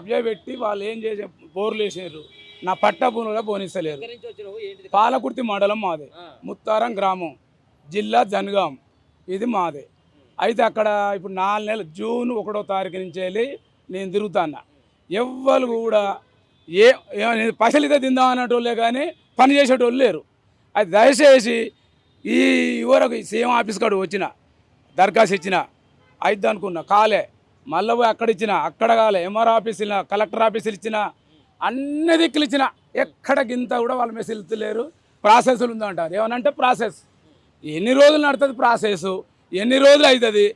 కబ్జా పెట్టి వాళ్ళు ఏం చేసే బోర్లు వేసారు నా పట్ట భూములుగా ఏంటిది? పాలకుర్తి మండలం మాదే. ముత్తారం గ్రామం. జిల్లా జనగాం. ఇది మాదే. అయితే అక్కడ ఇప్పుడు నాలుగు నెలలు జూన్ ఒకటో తారీఖు నుంచి వెళ్ళి నేను తిరుగుతాను ఎవ్వరు కూడా ఏ ఏ- నేను పైసలు ఇదే తిందాం అన్నటోళ్ళే కానీ పని చేసేటోళ్ళు లేరు. అది దయచేసి ఈ ఊరకు సీఎం ఆఫీస్ కాడు వచ్చిన దరఖాస్తు ఇచ్చిన అయిద్ది అనుకున్నా. కాలే. మళ్ళీ పోయి అక్కడ ఇచ్చిన అక్కడ కాలే ఎంఆర్ ఆఫీస్ కలెక్టర్ ఆఫీసులు ఇచ్చిన అన్ని దిక్కులు ఇచ్చిన ఎక్కడ గింత కూడా వాళ్ళ మెసేజ్ లేరు. ప్రాసెస్లు ఉందంటారు. ఏమనంటే ప్రాసెస్ ఎన్ని రోజులు నడుతుంది ప్రాసెస్ ఎన్ని రోజులు అవుతుంది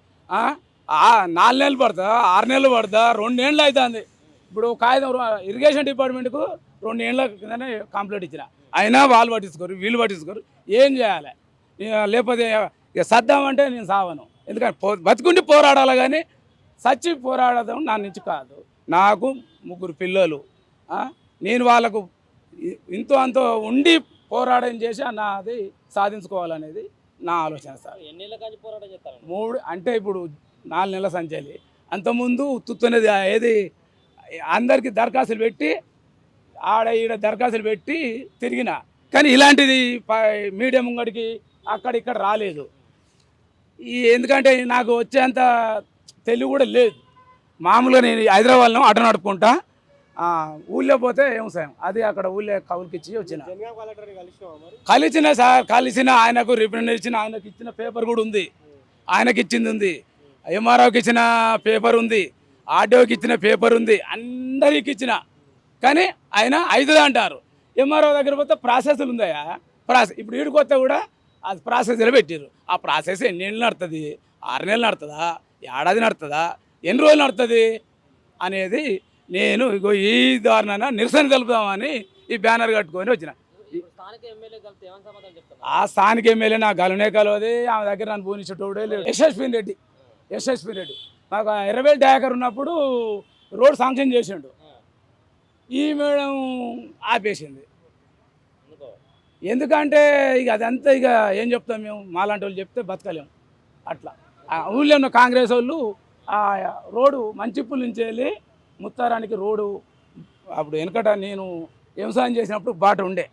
నాలుగు నెలలు పడుతుందా ఆరు నెలలు పడుతుందా రెండు ఏళ్ళు అవుతుంది ఇప్పుడు కాగితం ఇరిగేషన్ డిపార్ట్మెంట్కు రెండు ఏళ్ళ కిందనే కంప్లీట్ ఇచ్చిన. అయినా వాళ్ళు పట్టించుకోరు వీళ్ళు పట్టించుకోరు. ఏం చేయాలి? ఇక లేకపోతే ఇక సద్దామంటే నేను సావను. ఎందుకంటే పో బతుకుండి పోరాడాలి కానీ సచ్చి పోరాడడం నా నుంచి కాదు. నాకు ముగ్గురు పిల్లలు? నేను వాళ్ళకు ఇంతో అంతో ఉండి పోరాటం చేసి నాది సాధించుకోవాలనేది నా ఆలోచన సార్. మూడు అంటే ఇప్పుడు నాలుగు నెలల సంచాలి. అంతకుముందు ఉత్తుతున్నది ఏది అందరికి దరఖాస్తులు పెట్టి ఆడ ఈడ దరఖాస్తులు పెట్టి తిరిగిన. కానీ ఇలాంటిది మీడియా ముంగడికి అక్కడ ఇక్కడ రాలేదు. ఈ ఎందుకంటే నాకు వచ్చేంత తెలివి కూడా లేదు. మామూలుగా నేను హైదరాబాద్లో ఆటో నడుపుకుంటా. ఊళ్ళో పోతే ఏం సాయం? అది అక్కడ ఊళ్ళో కవులకి ఇచ్చి వచ్చిన. కలిసిన సార్ కలిసిన ఆయనకు రిప్రజెంట్ ఇచ్చిన ఆయనకు ఇచ్చిన పేపర్ కూడా ఉంది. ఆయనకి ఇచ్చింది ఉంది. ఎంఆర్ఓకి ఇచ్చిన పేపర్ ఉంది. ఆర్డీఓకి ఇచ్చిన పేపర్ ఉంది. అందరికి ఇచ్చిన. కానీ ఆయన ఐదు అంటారు. ఎంఆర్ఓ దగ్గర పోతే ప్రాసెస్లు ఉందయా ప్రాసెస్ ఇప్పుడు వీడికి వస్తే కూడా అది ప్రాసెస్లో పెట్టారు ఆ ప్రాసెస్ ఎన్ని నెలలు నడుతుంది? ఆరు నెలలు నడుతుందా? ఏడాది నడుతుందా? ఎన్ని రోజులు నడుతుంది? అనేది నేను ఇగో ఈ దారుణాన నిరసన తెలుపుదామని ఈ బ్యానర్ కట్టుకొని వచ్చిన. ఆ స్థానిక ఎమ్మెల్యే నా గలునే కలవది ఆమె దగ్గర నన్ను పూనిచ్చేటోడే లేడు. యశస్వి రెడ్డి యశస్వి రెడ్డి. ఇరవై డేకర్ ఉన్నప్పుడు రోడ్ శాంక్షన్ చేసిండు. ఈ మేడం ఆపేసింది. ఎందుకో? ఎందుకంటే ఇక అదంతా ఇక ఏం చెప్తాం మేము? మాలాంటి వాళ్ళు చెప్తే బతకలేము అట్లా. ఊళ్ళో ఉన్న కాంగ్రెస్ వాళ్ళు ఆ రోడ్డు మంచిప్పుల నుంచి వెళ్ళి ముత్తారానికి రోడ్డు అప్పుడు వెనకట నేను వ్యవసాయం చేసినప్పుడు బాట ఉండే.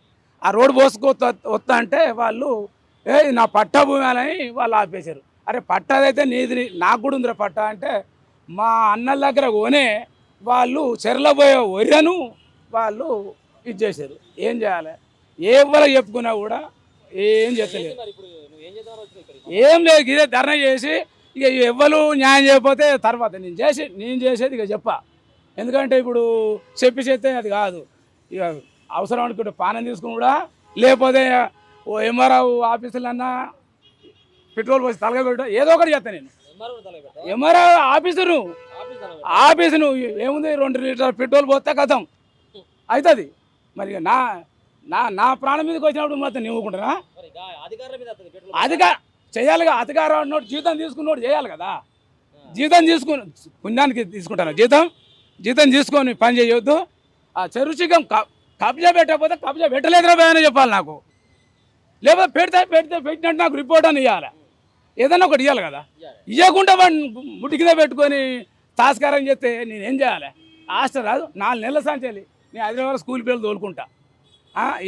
ఆ రోడ్డు పోసుకో వస్తా అంటే వాళ్ళు ఏ నా పట్టా భూమి అని వాళ్ళు ఆపేశారు. అరే పట్టాదైతే నీది నాకు కూడా ఉందిరా పట్టా. అంటే మా అన్నల దగ్గర కొనే వాళ్ళు చెరలబోయే వరిను వాళ్ళు ఇది చేశారు ఏం చేయాలి? ఎవరు చెప్పుకున్నా కూడా ఏం చేస్తలేదు ఏంటి మరి ఇప్పుడు నువ్వు ఏం లేదు ఇదే ధర్నా చేసి ఇక ఎవ్వరు న్యాయం చేయకపోతే తర్వాత నేను చేసి నేను చేసేది ఇక చెప్పా. ఎందుకంటే ఇప్పుడు చెప్పి చేస్తే అది కాదు. ఇక అవసరం అనుకుంటే పానం తీసుకుని కూడా లేకపోతే ఓ ఎంఆర్ఓ ఆఫీసులన్నా పెట్రోల్ పోసి తలగా పెట్ట ఏదో ఒకటి చేస్తాను నేను. ఎంఆర్ఓ ఆఫీసును. ఆఫీసును ఏముంది రెండు లీటర్ పెట్రోల్ పోతే కథం. అవుతుంది మరి నా నా నా ప్రాణం మీదకి వచ్చినప్పుడు మొత్తం నివ్వుకుంటున్నా మరి గా- అధికారుల మీద వస్తుంది పెట్రోల్ అధిక చేయాలిగా అధికారం ఉన్నోడు జీతం తీసుకున్నోడు చేయాలి కదా. జీతం తీసుకుని పుణ్యానికి తీసుకుంటాను. జీతం జీతం తీసుకొని పని చేయొద్దు. ఆ చెరుచికం కబ్జా పెట్టకపోతే కబ్జా పెట్టలేదురా భయ అని చెప్పాలి నాకు. లేకపోతే పెడితే పెడితే పెట్టినట్టు నాకు రిపోర్ట్ అని ఇవ్వాలి ఏదైనా ఒకటి ఇవ్వాలి కదా. ఇవ్వకుండా వాడిని ముట్టి కింద పెట్టుకొని తాస్కారం చేస్తే నేను ఏం చేయాలి? ఆస్త రాదు. నాలుగు నెలల సంచాలి. నేను హైదరాబాద్ స్కూల్ పిల్లలు తోలుకుంటా.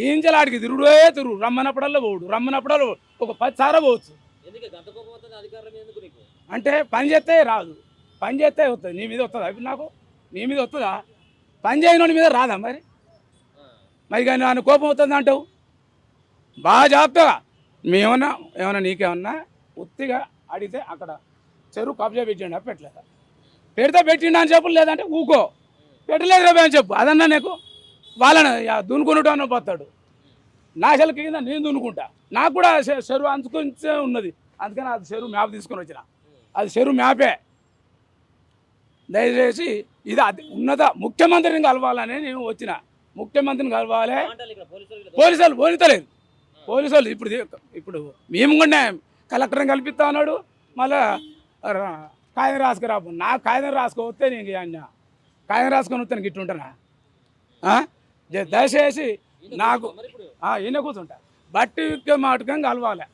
ఏం చేయాలి ఆడికి తిరుగుడే తిరుగు. రమ్మన్నప్పుడల్లా పోడు రమ్మన్నప్పుడల్లా పోడు. ఒక పది సారా పోవచ్చు. అంటే పని చేస్తే రాదు. పని చేస్తే వస్తుంది. నీ మీద వస్తుందా ఇప్పుడు నాకు? నీ మీద వస్తుందా? పని చేయని మీద రాదా మరి. మరి కానీ నన్ను కోపం వస్తుంది అంటావు? బాగా చెప్తావా మేమన్నా ఏమన్నా నీకేమన్నా ఉత్తిగా అడిగితే అక్కడ చెరువు కబ్జా పెట్టిండా? పెట్టలేదా? పెడితే పెట్టిండా అని చెప్పు లేదంటే ఊకో. పెట్టలేదు రేపు అని చెప్పు. అదన్నా నీకు? వాళ్ళని యా పోతాడు. నా చెలకి కింద నేను దున్నుకుంటా నాకు కూడా చెరువు అంచుకొంచే ఉన్నది. అందుకని అది చెరువు మ్యాప్ తీసుకొని వచ్చిన. అది చెరువు మ్యాపే. దయచేసి ఇది అది ఉన్నత ముఖ్యమంత్రిని కలవాలని నేను వచ్చిన. ముఖ్యమంత్రిని కలవాలి. పోలీసులు ఇక్కడ పోలీసులు ఇప్పుడు ఇప్పుడు మేము కూడా కలెక్టర్ని కల్పిస్తా ఉన్నాడు మళ్ళా రా- కాగితం రాసుకురాపు నాకు కాగితం రాసుకోవస్తే నేను అన్న. కాగితం రాసుకొని వస్తే గిట్టుంటానా ఆ? దయచేసి నాకు మరి ఈయన కూర్చుంటా. బట్టి మాటకం కలవాలి.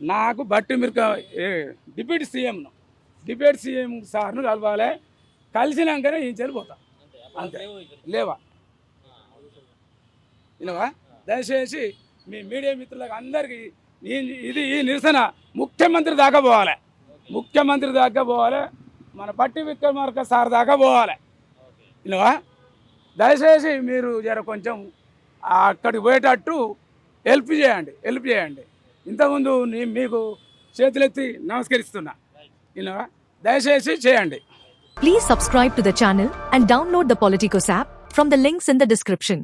నాకు బట్టి మిరక ఏ, డిప్యూటీ సీఎంను డిప్యూటీ సీఎం సార్ను కలవాలి. కలిసినాకనే ఈయన చెల్లిపోతా అంతే లేవు వినవా? దయచేసి మీ మీడియా మిత్రులకు అందరికీ ఇది ఈ నిరసన ముఖ్యమంత్రి దాకా పోవాలి. ముఖ్యమంత్రి దాకా పోవాలి. మన పట్టి విక్రమార్క సార్ దాకా పోవాలి. వినవా? దయచేసి మీరు జర కొంచెం అక్కడికి పోయేటట్టు హెల్ప్ చేయండి హెల్ప్ చేయండి. ఇంతకుముందు మీకు చేతులెత్తి నమస్కరిస్తున్నా. ఇలా దయచేసి చేయండి. Please subscribe to the channel and download the Politicos app from the links in the description